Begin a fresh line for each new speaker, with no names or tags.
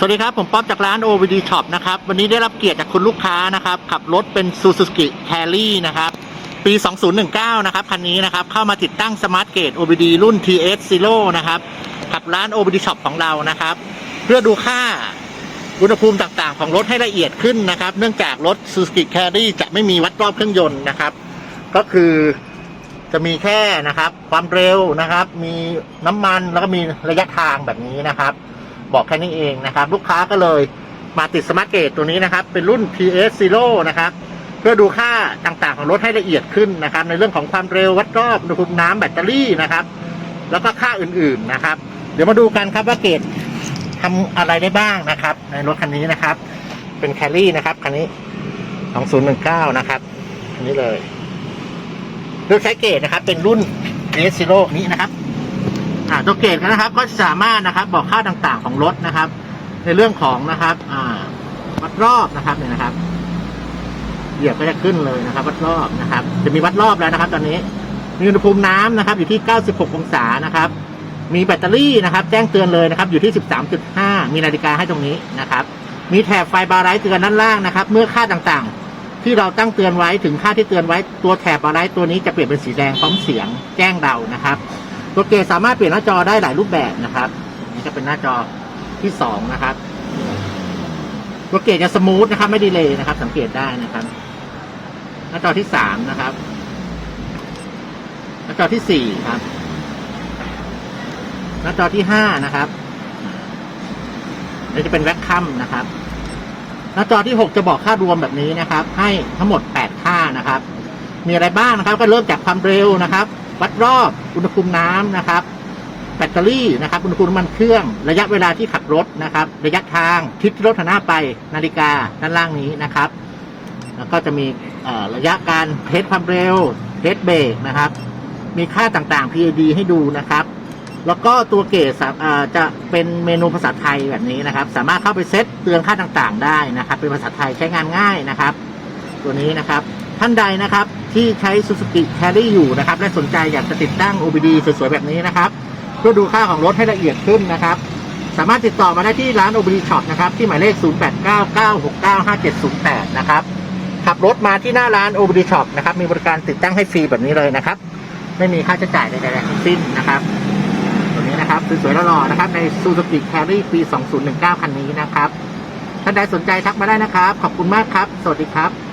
สวัสดีครับ ผมป๊อบจากร้าน OVD Shop นะครับ วันนี้ได้รับเกียรติจากคุณลูกค้านะครับ ขับรถเป็น Suzuki Carry นะครับ ปี 2019 นะครับ คันนี้นะครับ เข้ามาติดตั้ง Smart Gate OBD รุ่น TS Zero นะครับกับร้าน OBD Shop ของเรานะครับ เพื่อดูค่าอุณหภูมิต่างๆ ของรถให้ละเอียดขึ้นนะครับ เนื่องจากรถ Suzuki Carry จะไม่มีวัดรอบเครื่องยนต์นะครับ ก็คือจะมีแค่นะครับ ความเร็วนะครับ มีน้ำมันแล้วก็มีระยะทางแบบนี้นะครับ บอกแค่นี้เองนะครับ ลูกค้าก็เลยมาติดสมาร์ทเกตตัวนี้นะครับ เป็นรุ่น PS Zero นะครับ เพื่อดูค่าต่างๆของรถให้ละเอียดขึ้นนะครับ ในเรื่องของความเร็ววัดรอบอุณหภูมิน้ำแบตเตอรี่นะครับ แล้วก็ค่าอื่นๆนะครับ เดี๋ยวมาดูกันครับว่าเกตทำอะไรได้บ้างนะครับ ในรถคันนี้นะครับ เป็นแคลรี่นะครับคันนี้ 2019 นะครับคันนี้เลยเลือกใช้เกตนะครับ เป็นรุ่น PS Zero นี้นะครับ อ่าตัวเกตนะครับ ก็สามารถนะครับบอกค่าต่างๆของรถนะครับ ในเรื่องของนะครับ อ่าวัดรอบนะครับเนี่ยนะครับเหยียบก็จะขึ้นเลยนะครับ วัดรอบนะครับ จะมีวัดรอบแล้วนะครับ ตอนนี้ มีอุณหภูมิน้ำนะครับ อยู่ที่ 96 องศานะครับ มีแบตเตอรี่นะครับ แจ้งเตือนเลยนะครับ อยู่ที่ 13.5 มีนาฬิกาให้ตรงนี้นะครับ มีแถบไฟบาร์ไรท์เตือนด้านล่างนะครับ เมื่อค่าต่างๆ ที่เราตั้งเตือนไว้ถึงค่าที่เตือนไว้ตัวแถบบาร์ไรท์ตัวนี้จะเปลี่ยนเป็นสีแดงพร้อมเสียงแจ้งเรานะครับ ตัวเกตสามารถเปลี่ยนหน้าจอได้หลายรูปแบบนะครับนี่ก็เป็นหน้าจอที่สองนะครับ ตัวเกตจะสมูทนะครับ ไม่ดีเลยนะครับ สังเกตได้นะครับ หน้าจอที่สามนะครับ หน้าจอที่สี่ครับ หน้าจอที่ห้านะครับนี่จะเป็นแว็กคัมนะครับ หน้าจอที่หกจะบอกค่ารวมแบบนี้นะครับ ให้ทั้งหมดแปดค่านะครับ มีอะไรบ้างนะครับ ก็เริ่มจากความเร็วนะครับ วัดรอบอุณหภูมิน้ำนะครับ แบตเตอรี่นะครับ อุณหภูมิน้ำมันเครื่อง ระยะเวลาที่ขับรถนะครับ ระยะทางทิศรถหน้าไปนาฬิกาด้านล่างนี้นะครับ แล้วก็จะมีระยะการเทสความเร็วเทสเบรกนะครับ มีค่าต่างๆ PID ให้ดูนะครับ แล้วก็ตัวเกตสาอ่าจะเป็นเมนูภาษาไทยแบบนี้นะครับ สามารถเข้าไปเซตเตือนค่าต่างๆ ได้นะครับ เป็นภาษาไทยใช้งานง่ายนะครับ ตัวนี้นะครับท่านใดนะครับ ที่ใช้ Suzuki Carry อยู่นะครับ และสนใจอยากจะติดตั้ง OBD สวยๆ แบบนี้นะครับ เพื่อดูค่าของรถให้ละเอียดขึ้นนะครับ สามารถติดต่อมาได้ที่ร้าน OBD Shop นะครับ ที่หมายเลข 0899695708 นะครับ ขับรถมาที่หน้าร้าน OBD Shop นะครับ มีบริการติดตั้งให้ฟรีแบบนี้เลยนะครับ ไม่มีค่าใช้จ่ายใดๆทั้งสิ้นนะครับตัวนี้นะครับสวยๆหล่อๆนะครับใน Suzuki Carry ปี 2019 คันนี้นะครับท่านใดสนใจทักมาได้นะครับ ขอบคุณมากครับ สวัสดีครับ